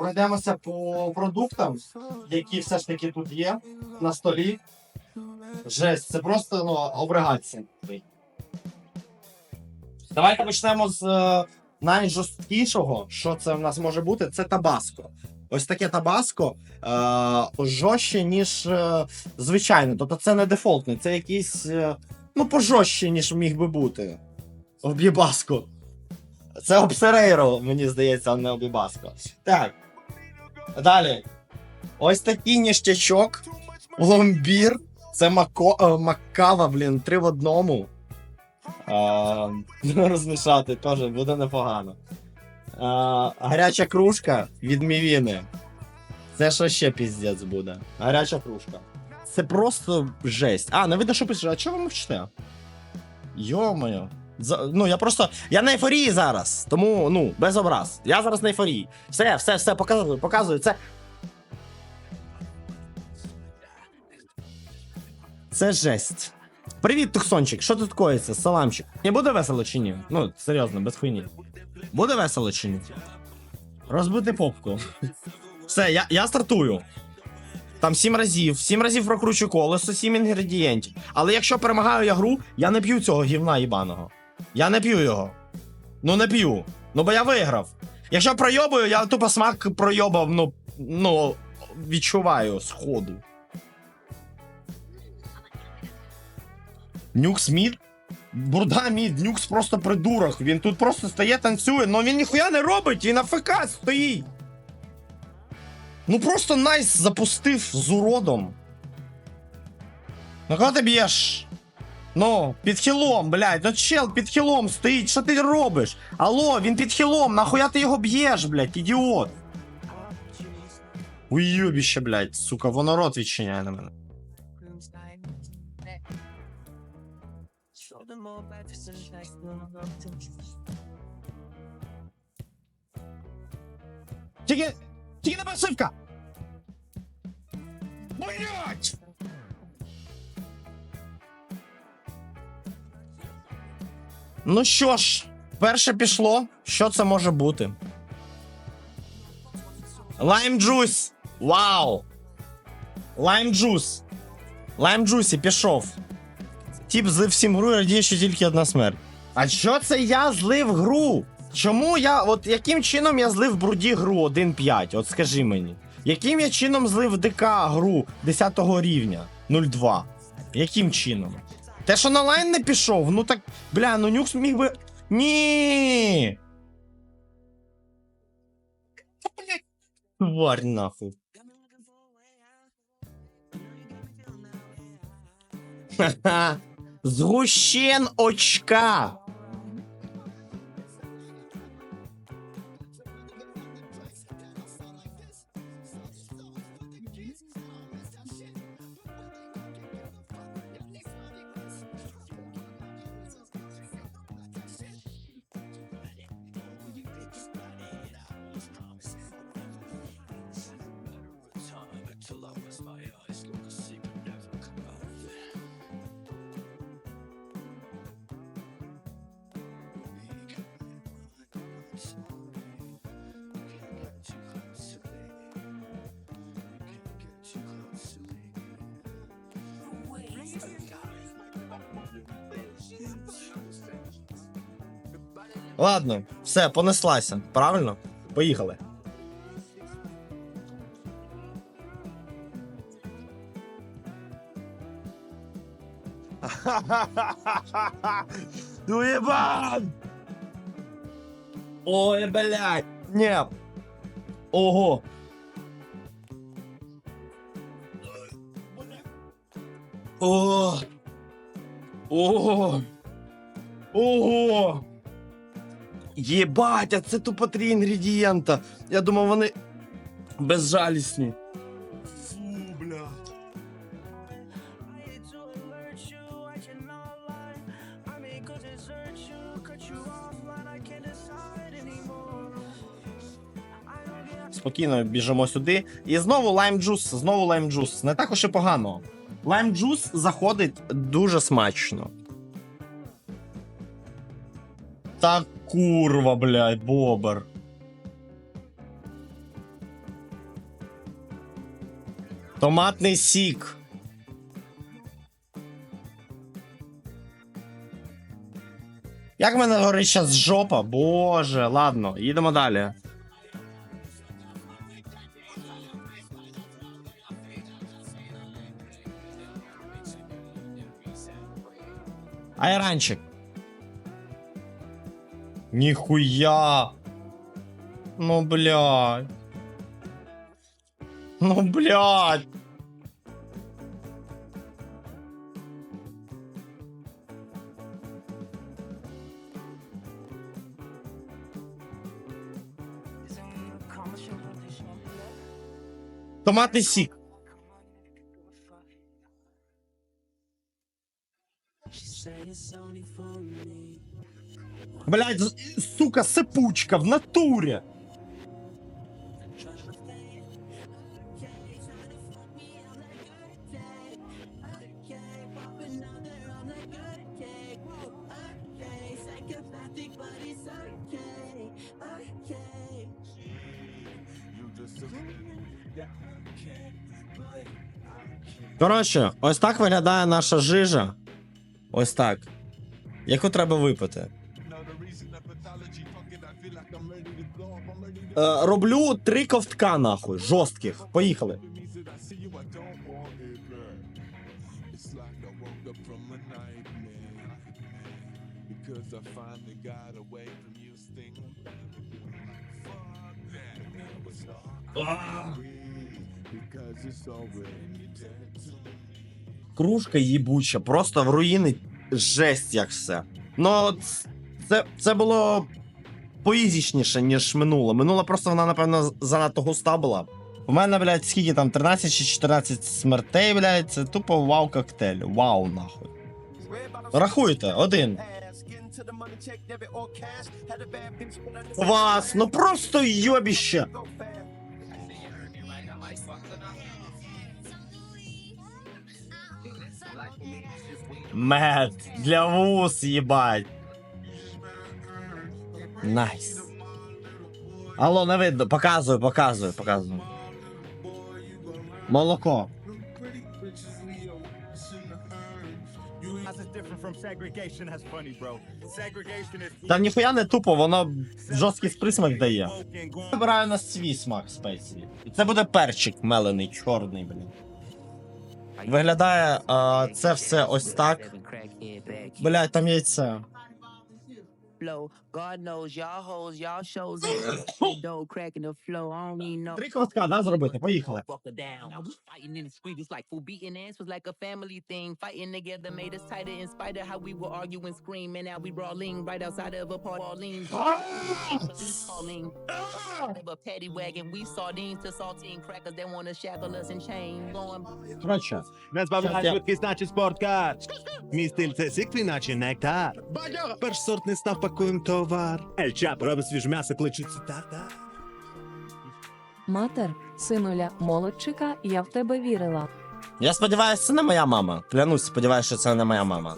пройдемося по продуктам, які все ж таки тут є на столі. Жесть, це просто ну, обригація. Давайте почнемо з е, найжорсткішого, що це в нас може бути, це табаско. Ось таке табаско е, жорстче, ніж е, звичайне. Тобто це не дефолтне, це якийсь е, ну, пожорстче, ніж міг би бути. Обібаско. Це обсерейро, мені здається, а не обібаско. Так. Далі. Ось такий ніштячок. Ломбір. Це мако, е, макава, блін, три в одному. А, розмішати теж буде непогано. А, гаряча кружка від мівіни. Це що ще піздець буде? Гаряча кружка. Це просто жесть. А, не видно, що пише. А чого ви мовчите? Йо-моє. Ну, я просто. Я на ейфорії зараз. Тому, ну, без образ. Я зараз на ейфорії. Все, все, все, показую, показую. Це. Це жесть. Привіт, Тухсончик, що тут коїться? Саламчик. Не буде весело чи ні? Ну, серйозно, без хуйні. Буде весело чи ні? Розбити попку. Все, я, я стартую. Там сім разів, сім разів прокручу колесо, сім інгредієнтів. Але якщо перемагаю я гру, я не п'ю цього гівна їбаного. Я не п'ю його. Ну не п'ю. Ну бо я виграв. Якщо пройобую, я тупо смак пройобав, ну, ну, відчуваю сходу. Нюкс мід? Бурда мід, нюкс просто придурок. Він тут просто стає, танцює, але він ніхуя не робить, він АФК стоїть. Ну просто найс запустив з уродом. Ну кого ти б'єш? Ну, під хілом, блядь, ну чел під хілом стоїть, що ти робиш? Алло, він під хілом, нахуя ти його б'єш, блядь, ідіот? Уйобіще, блядь, сука, воно рот відчиняє на мене. Тільки. Тільки не пасивка! Блять! Ну що ж, перше пішло. Що це може бути? Лайм джус! Вау! Лайм джус! Лайм джусі пішов. Тіп злив всім гру і радіє, що тільки одна смерть. А що це я злив гру? Чому я. От яким чином я злив бруді гру 1.5? От скажи мені. Яким я чином злив ДК гру 10 рівня 0.2? Яким чином? Те, що на лайн не пішов, ну так. Бля, ну нюкс міг би. Ні. Та, блядь, Тварь нахуй. Ха-ха. Згущен очка. Ладно, все, понеслася. Правильно? Поїхали. Ну ебан! Ой, блядь! Нет! Ого! О! Ого! Ого! Єбать, а це тупо три інгредієнта. Я думав, вони безжалісні. Спокійно біжимо сюди. І знову лайм джус, знову лайм джус. Не так уж і погано. Лайм джус заходить дуже смачно. Та курва, блядь, бобер. Томатний сік. Як мене горить зараз жопа? Боже, ладно, їдемо далі. Айранчик. Ніхуя. Ну, блядь. Ну, блядь. Томатний сік. Блядь, з- сука, сипучка в натурі. Коротше, ось так виглядає наша жижа. Ось так. Яку треба випити. Е, роблю три ковтка, нахуй, жорстких. Поїхали. Because it's already dead. Кружка їбуча, просто в руїни жесть, як все. Ну, це, це було поїзічніше, ніж минуло. Минуло просто вона, напевно, занадто густа була. У мене, блядь, скільки там, 13 чи 14 смертей, блядь, це тупо вау-коктейль. Вау, нахуй. Рахуйте, один. Вас, ну просто йобіще. Мед, для вуз, їбать. Найс. Алло, не видно, показую, показую, показую. Молоко. Та ніхуя не тупо, воно жорсткий присмак дає. Вибираю на свій смак спеції. І це буде перчик мелений, чорний, блін. Виглядає а, це все ось так. Блять, там яйце. flow. God knows y'all hoes, y'all shows it. Dough cracking the flow. I don't even know. Три ковтка, да, зробити? Поїхали. Fuck her down. Fighting in the street, it's like fool beating ass was like a family thing. Fighting together made us tighter in spite of how we were arguing, screaming. Now we brawling right outside of a party. Pauline. Pauline. Of a paddy wagon, we sardines to saltine crackers that wanna shackle us in chains. Going Коротше, Не збавляй Щас я- швидкість, наче спорткар. Мій стиль це сік, наче нектар. Першсортний став пакуєм товар. Ель Чап робить свіж м'ясо, кличуть цитата. Матер, синуля, молодчика, я в тебе вірила. я сподіваюся, це не моя мама. Клянусь, сподіваюся, що це не моя мама.